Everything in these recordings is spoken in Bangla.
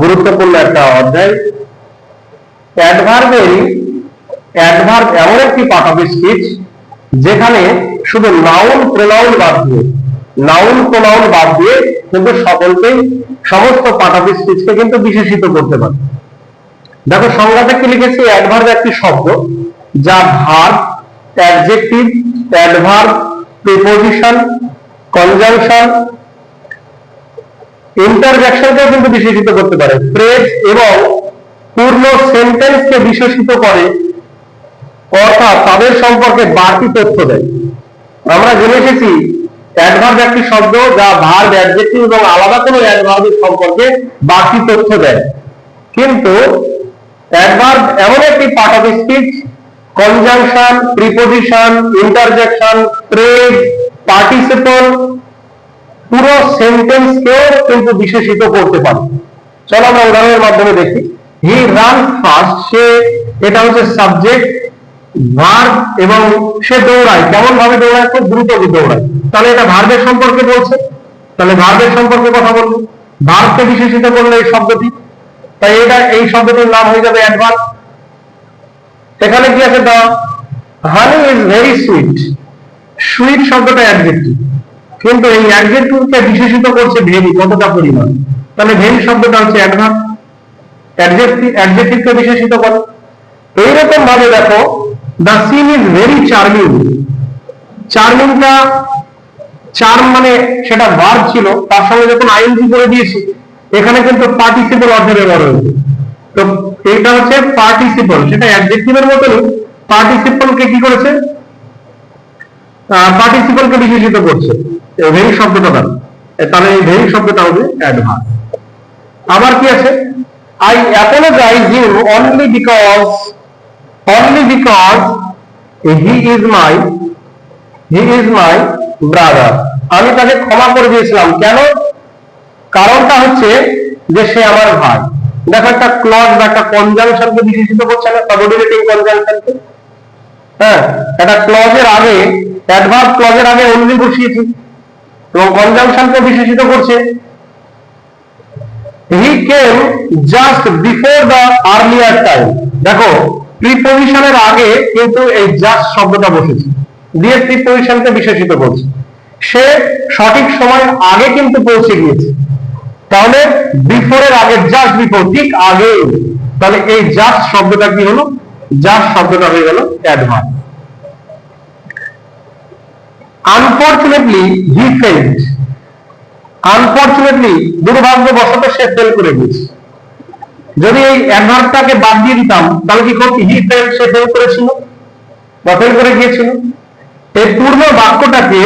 গুরুত্বপূর্ণ একটা অধ্যায়। এমন একটি পাঠক স্পিচ যেখানে শুধু নাউন প্রোনাউন বাদ দিয়ে নাউন প্রোনাউন বাদ দিয়ে কিন্তু সকলকেই সমস্ত পাঠক স্পিচকে কিন্তু বিশেষিত করতে পারে। দেখো সংজ্ঞাতে কি লিখেছি? অ্যাডভার্ব একটি শব্দ, যা verb adjective adverb preposition conjunction ইন্টারজেকশনকেও কিন্তু বিশেষিত করতে পারে। ফ্রেজ এবং পূর্ণ সেন্টেন্সকে বিশেষিত করে, অর্থাৎ তাদের সম্পর্কে বাড়তি তথ্য দেয়। আমরা জেনে এসেছি অ্যাডভার্ব একটি শব্দ যা ভার্ব অ্যাডজেক্টিভ এবং আলাদা কোনো অ্যাডভার্বের সম্পর্কে বাড়তি তথ্য দেয়। কিন্তু অ্যাডভার্ব এমন একটি part of speech conjunction preposition interjection phrase participle পুরো সেন্টেন্সকেও কিন্তু বিশেষিত করতে পারে। চলো আমরা উদাহরণের মাধ্যমে দেখি। হি রান ফাস্ট সে এটা হচ্ছে সাবজেক্ট ভার্ব এবং সে দৌড়ায়। কেমন ভাবে দৌড়ায়? খুব দ্রুত দৌড়ায়। তাহলে এটা ভার্বের সম্পর্কে বলছে। তাহলে ভার্বের সম্পর্কে কথা বলব। ভার্বকে বিশেষিত করলে এই শব্দটি। তাই এটা, এই শব্দটির নাম হয়ে যাবে অ্যাডভার্ব এখানে কি আছে? The honey is very sweet sweet শব্দটা অ্যাডজেক্টিভ কিন্তু এই অ্যাডজেক্টিভকে বিশেষিত করছে ভেরি, কতটা পরিমাণ? তাহলে ভেরি শব্দটা হচ্ছে অ্যাডভার্ব অ্যাডজেক্টিভ অ্যাডজেক্টিভকে বিশেষিত করে। এইরকম ভাবে দেখো the scene is very charming চার্মিংটা charm মানে সেটা ভার্ব ছিল, তার সঙ্গে যখন আইএনজি করে দিয়েছি, এখানে কিন্তু পার্টিসিপল অর্থে ব্যবহার হয়েছে। তো এটা হচ্ছে পার্টিসিপল সেটা অ্যাডজেক্টিভের মতনই পার্টিসিপলকে কি করেছে? পার্টিসিপলকে বিশেষিত করছে। ভেরি শব্দটা দ্বারা তাহলে এই ভেরি শব্দটা হবে অ্যাডভান্স আবার কি আছে? I apologize you only because only because he is my he is my brother আমি তাকে ক্ষমা করে দিয়েছিলাম। কেন? কারণটা হচ্ছে যে সে আমার ভাই। দেখো একটা ক্লজ বা একটা কনজাংশনকে বিশেষিত করছে না সাবঅর্ডিনেটিং কনজাংশনকে হ্যাঁ একটা ক্লজের আগে অ্যাডভার্ব ক্লজের আগে অনলি বসিয়েছি। এবং কনজাংশনকে বিশেষিত করছে। He came just before the earlier time দেখো প্রিপোজিশনের আগে কিন্তু এই জাস্ট শব্দটা বসেছে। দিয়ে প্রিপোজিশনকে বিশেষিত করছে। সে সঠিক সময় আগে কিন্তু পৌঁছে গিয়েছে। তাহলে বিফোরের আগে জাস্ট বিফোর ঠিক আগে। তাহলে এই জাস্ট শব্দটা কি হলো? জাস্ট শব্দটা হয়ে গেল advance unfortunately he failed unfortunately দুর্ভাগ্যবশত সে ফেল করে গেছে যদি এই অ্যাডভার্বটাকে বাদ দিয়ে দিতাম, তাহলে কি করতে? হি ফেল সে ফেল করেছিল। বা ফেল করে গিয়েছিল। এই পূর্ণ বাক্যটাকে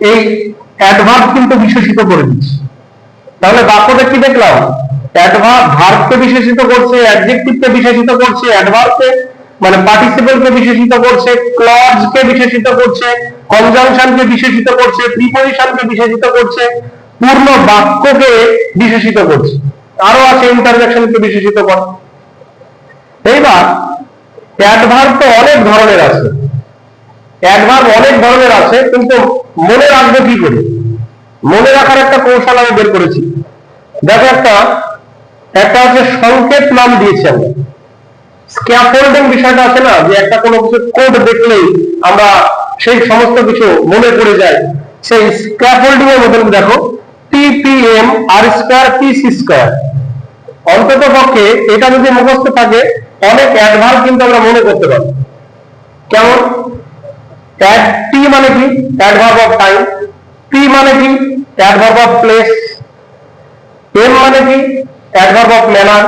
এই অ্যাডভার্ব কিন্তু বিশেষিত করে দিচ্ছে। তাহলে বাক্যটা কি দেখলাম? অ্যাডভার্ব ভার্বকে বিশেষিত করছে অ্যাডজেক্টিভকে বিশেষিত করছে অ্যাডভার্বকে মানে পার্টিসিপলকে বিশেষিত করছে ক্লজকে বিশেষিত করছে কনজাংশনকে বিশেষিত করছে প্রিপোজিশনকে বিশেষিত করছে, পূর্ণ বাক্যকে বিশেষিত করছে। আরও আছে ইন্টারজেকশনকে বিশেষিত করে। এইবার অ্যাডভার্ব তো অনেক ধরনের আছে। অ্যাডভার্ব অনেক ধরনের আছে, কিন্তু মনে রাখব কি করে? মনে রাখার একটা কৌশল আমি বের করেছি। দেখো একটা একটা হচ্ছে সংকেত নাম দিয়েছি আমরা। স্ক্যাফোল্ডিং বিষয়টা আছে না, যে একটা কোনো কিছু কোড দেখলেই আমরা সেই সমস্ত কিছু মনে পড়ে যায়। সেই স্ক্যাফোল্ডিং এর মতন দেখো টিপিএম আর স্কোয়ার পিসি স্কোয়ার অন্তত পক্ষে এটা যদি মুখস্থ থাকে, অনেক অ্যাডভার্ব কিন্তু আমরা মনে করতে পারি। কেমন? অ্যাড টি মানে কি? অ্যাডভার্ব অফ টাইম পি মানে কি? অ্যাডভার্ব অফ প্লেস এম মানে কি? Adverb of manner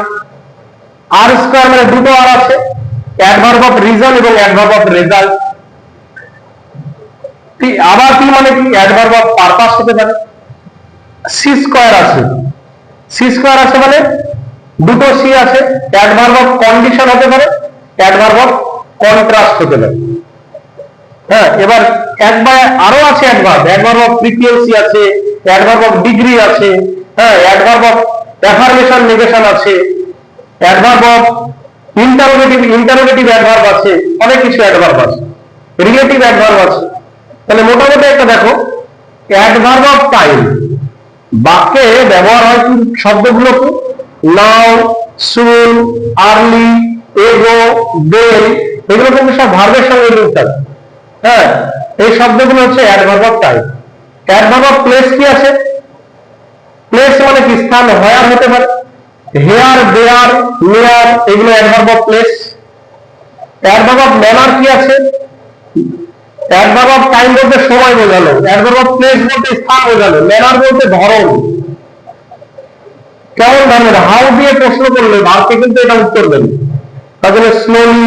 R square মানে দুটো আর আছে। অ্যাডভার্ব অফ রিজন এবং অ্যাডভার্ব অফ রেজাল্ট আবার পি মানে কি? অ্যাডভার্ব অফ পারপাস হতে পারে। সি স্কোয়ার আছে। সি স্কোয়ার আছে মানে দুটো সি আছে। অ্যাডভার্ব অফ কন্ডিশন হতে পারে। অ্যাডভার্ব অফ কন্ট্রাস্ট হতে পারে। হ্যাঁ এবার একবার আরও আছে অ্যাডভার্ব অ্যাডভার্ব অফ ফ্রিকুয়েন্সি আছে অ্যাডভার্ব অফ ডিগ্রি আছে হ্যাঁ অ্যাডভার্ব অফ অ্যাফার্মেশন নেগেশন আছে adverb of interrogative interrogative adverb আছে, অনেক কিছু অ্যাডভার্ব আছে রিলেটিভ অ্যাডভার্ব আছে। তাহলে মোটামুটি একটা দেখো অ্যাডভার্ব অফ টাইম বাক্যে ব্যবহার হয় কি শব্দগুলো কি? নাও সুন আর্লি, এগো দেন এগুলো কিন্তু সব ভার্বের সঙ্গে লিঙ্ক থাকে। হ্যাঁ এই শব্দগুলো হচ্ছে adverb of time adverb of place কি আছে? প্লেস মানে কি? স্থান হয়ার হতে পারে। হেয়ার দেয়ার নিয়ার এগুলো adverb of place adverb of manner কি আছে? অ্যাডভার্ব অফ টাইম বলতে সময় বোঝালো অ্যাডভার্ব অফ প্লেস বলতে স্থান বোঝালো ম্যানার বলতে ধরন। কেমন ধরনের? হাউ দিয়ে প্রশ্ন করলে ভারতে কিন্তু এটা উত্তর দেবে। তাহলে স্লোলি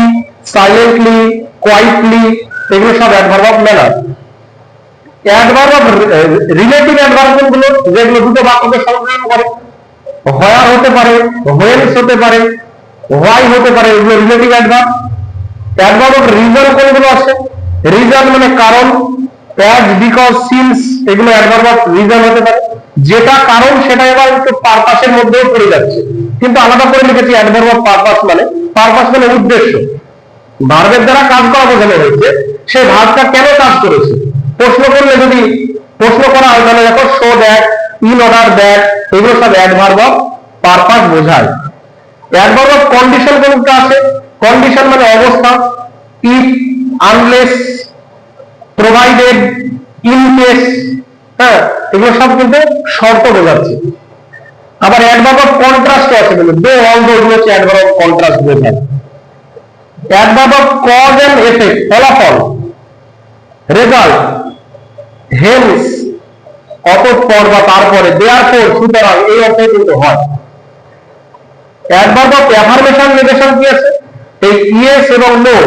সাইলেন্টলি কোয়াইটলি এগুলো সব adverb of manner adverb of relative অ্যাডভার্বগুলো, যেগুলো দুটো বাক্যকে সংযোজন করে। হয়ার হতে পারে হোয়েলস হতে পারে হোয়াই হতে পারে, এগুলো relative adverb adverb of reason কোনগুলো আছে? রিজন মানে কারণ অ্যাজ বিকজ সিন্স এগুলো অ্যাডভার্ব অফ রিজন হতে পারে। যেটা কারণ, সেটা এবার একটু পারপাসের মধ্যেও পড়ে যাচ্ছে। কিন্তু আলাদা করে লিখেছি অ্যাডভার্ব অফ পারপাস মানে। পারপাস মানে উদ্দেশ্য। ভার্বের দ্বারা কাজ করা বোঝানো হয়েছে। সেই ভার্বটা কেন কাজ করেছে? প্রশ্ন করলে যদি প্রশ্ন করা হয়, তাহলে দেখো so that in order that এগুলো সব অ্যাডভার্ব অফ পারপাস বোঝায়। অ্যাডভার্ব অফ কন্ডিশন কোনটা আছে? কন্ডিশন মানে অবস্থা। If unless provided in case হ্যাঁ এগুলো সব কিন্তু শর্ত বোঝাচ্ছে। আবার অ্যাডভার্ব অফ কন্ট্রাস্ট আছে কিন্তু। দো অল দো এগুলো হচ্ছে অ্যাডভার্ব অফ কন্ট্রাস্ট বোঝায়। Adverb of cause and effect ফলাফল। রেজাল্ট হেন্স অতঃপর বা তারপরে দেয়ার পর সুতরাং এই অর্থে কিন্তু হয়। অ্যাডভার্ব অফ অ্যাফার্মেশন নেগেশন কি আছে? এই ইয়েস এবং নো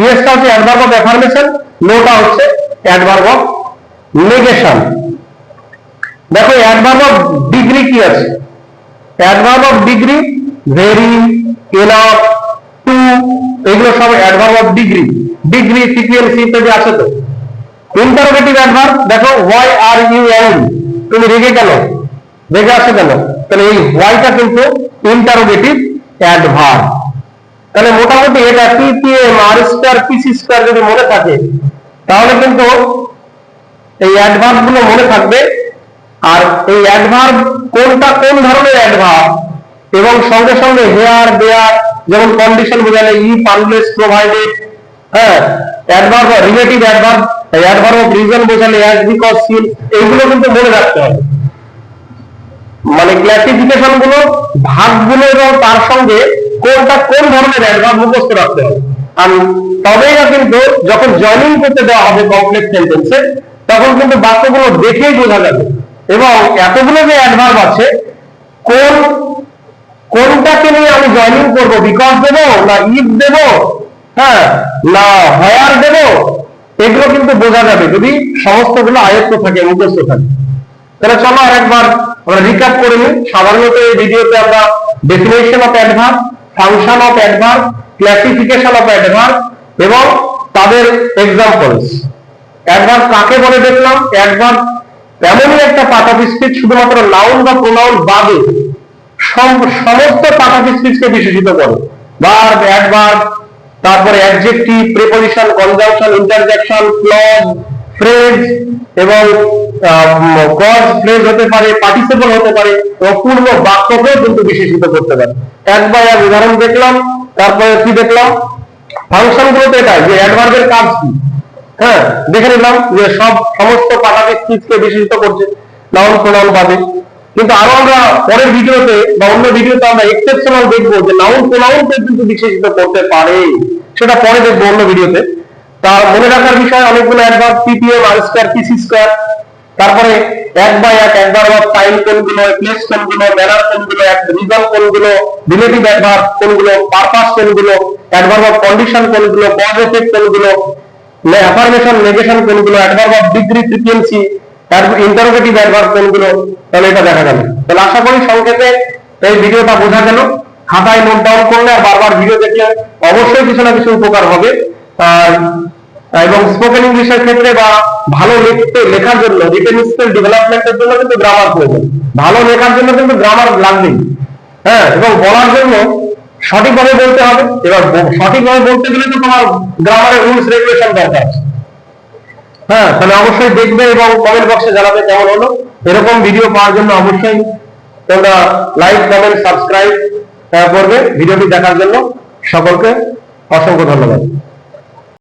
ইয়েসটা হচ্ছে অ্যাডভার্ব অফ অ্যাফার্মেশন নোটা হচ্ছে অ্যাডভার্ব অফ নেগেশন দেখো অ্যাডভার্ব অফ ডিগ্রি কি আছে? Adverb of degree very enough too এগুলো সব adverb of degree degree frequency ইত্যাদি আছে তো? ইন্টারোগেটিভ অ্যাডভার্ব দেখো হোয়াই আর ইউ অ্যাং তুমি রেগে কেন রেগে আছো কেন? তাহলে এই হোয়াইটা কিন্তু ইন্টারোগেটিভ অ্যাডভার্ব তাহলে মোটামুটি এটা PPM R square PC square যদি মনে থাকে, তাহলে কিন্তু এই অ্যাডভার্বগুলো মনে থাকবে। আর এই অ্যাডভার্ব কোনটা, কোন ধরনের অ্যাডভার্ব এবং সঙ্গে সঙ্গে হেয়ার দেয়ার যেমন কন্ডিশন বোঝালে ই পারলেস প্রোভাইডেড হ্যাঁ adverb relative adverb adverb of reason বোঝালে অ্যাজ বিকজ সিন এইগুলো কিন্তু মনে রাখতে হবে। মানে ক্লাসিফিকেশনগুলো, ভাগগুলো এবং তার সঙ্গে কোনটা কোন ধরনের অ্যাডভার্ব মুখস্থ রাখতে হবে। আর তবেই না কিন্তু যখন জয়েনিং করতে দেওয়া হবে কমপ্লেক্স সেন্টেন্সে তখন কিন্তু বাক্যগুলো দেখেই বোঝা যাবে। এবং এতগুলো যে অ্যাডভার্ব আছে, কোন, কোনটাকে নিয়ে আমি জয়েনিং করব? বিকজ দেব না ইফ দেব? হ্যাঁ না হয়ার দেব? এগুলো কিন্তু বোঝা যাবে যদি সমস্তগুলো আয়ত্ত থাকে, মুখস্থ থাকে। তাহলে চলো আরেকবার আমরা রিক্যাপ করে নিই। সাধারণত এই ভিডিওতে আমরা definition of adverb function of adverb classification of adverb এবং তাদের এক্সাম্পলস অ্যাডভার্ব কাকে বলে দেখলাম? অ্যাডভার্ব এমনই একটা পার্ট অফ স্পিচ শুধুমাত্র নাউন বা প্রোনাউন বাদে সম- সমস্ত পার্ট অফ স্পিচকে বিশেষিত করে। ভার্ব অ্যাডভার্ব তারপরে adjective preposition conjunction interjection clause phrase এবং কজ ফ্রেজ হতে পারে পার্টিসিপল হতে পারে এবং পূর্ণ বাক্যকেও কিন্তু বিশেষিত করতে পারে। এক বা এক উদাহরণ দেখলাম, তারপরে কি দেখলাম? ফাংশন গুলোতে এটাই যে অ্যাডভার্বের কাজ কি? হ্যাঁ দেখে নিলাম যে সব সমস্ত পাঠাকে স্পিচকে বিশেষিত করছে নাউন প্রোনাউন বাদে। কিন্তু আরও আমরা পরের ভিডিওতে বা অন্য ভিডিওতে আমরা এক্সেপশনাল দেখব যে নাউন প্রোনাউনকে কিন্তু বিশেষিত করতে পারে। সেটা পরে দেখব অন্য ভিডিওতে। তার মনে রাখার বিষয়, অনেকগুলো adverb PPM R square PC square তারপরে এক বাই এক একবার বা টাইম কোনগুলো প্লেস কোনগুলো ম্যানার কোনগুলো রিজন কোনগুলো রিলেটিভ অ্যাডভার্ব কোনগুলো পারপাস কোনগুলো একবার অফ কন্ডিশন কোনগুলো এফেক্ট কোনগুলো অ্যাফার্মেশন নেগেশন কোনগুলো একবার of degree frequency interrogative adverb কোনগুলো তাহলে এটা দেখা গেল। তাহলে আশা করি সংক্ষেপে এই ভিডিওটা বোঝা গেল। খাতায় নোট ডাউন করলে আর বারবার ভিডিও দেখলে অবশ্যই কিছু না কিছু উপকার হবে। আর, এবং স্পোকেন ইংলিশের ক্ষেত্রে বা ভালো লিখতে, লেখার জন্য রিটেন স্কিল ডেভেলপমেন্টের জন্য কিন্তু গ্রামার প্রয়োজন। ভালো লেখার জন্য কিন্তু গ্রামার লাগবেই হ্যাঁ এবং বলার জন্য সঠিকভাবে বলতে হবে। এবার সঠিকভাবে বলতে গেলে তো তোমার গ্রামারের রুলস রেগুলেশন দরকার। হ্যাঁ তাহলে অবশ্যই দেখবে এবং কমেন্ট বক্সে জানাবে কেমন হলো। এরকম ভিডিও পাওয়ার জন্য অবশ্যই তোমরা লাইক কমেন্ট সাবস্ক্রাইব করবে। ভিডিওটি দেখার জন্য সকলকে অসংখ্য ধন্যবাদ।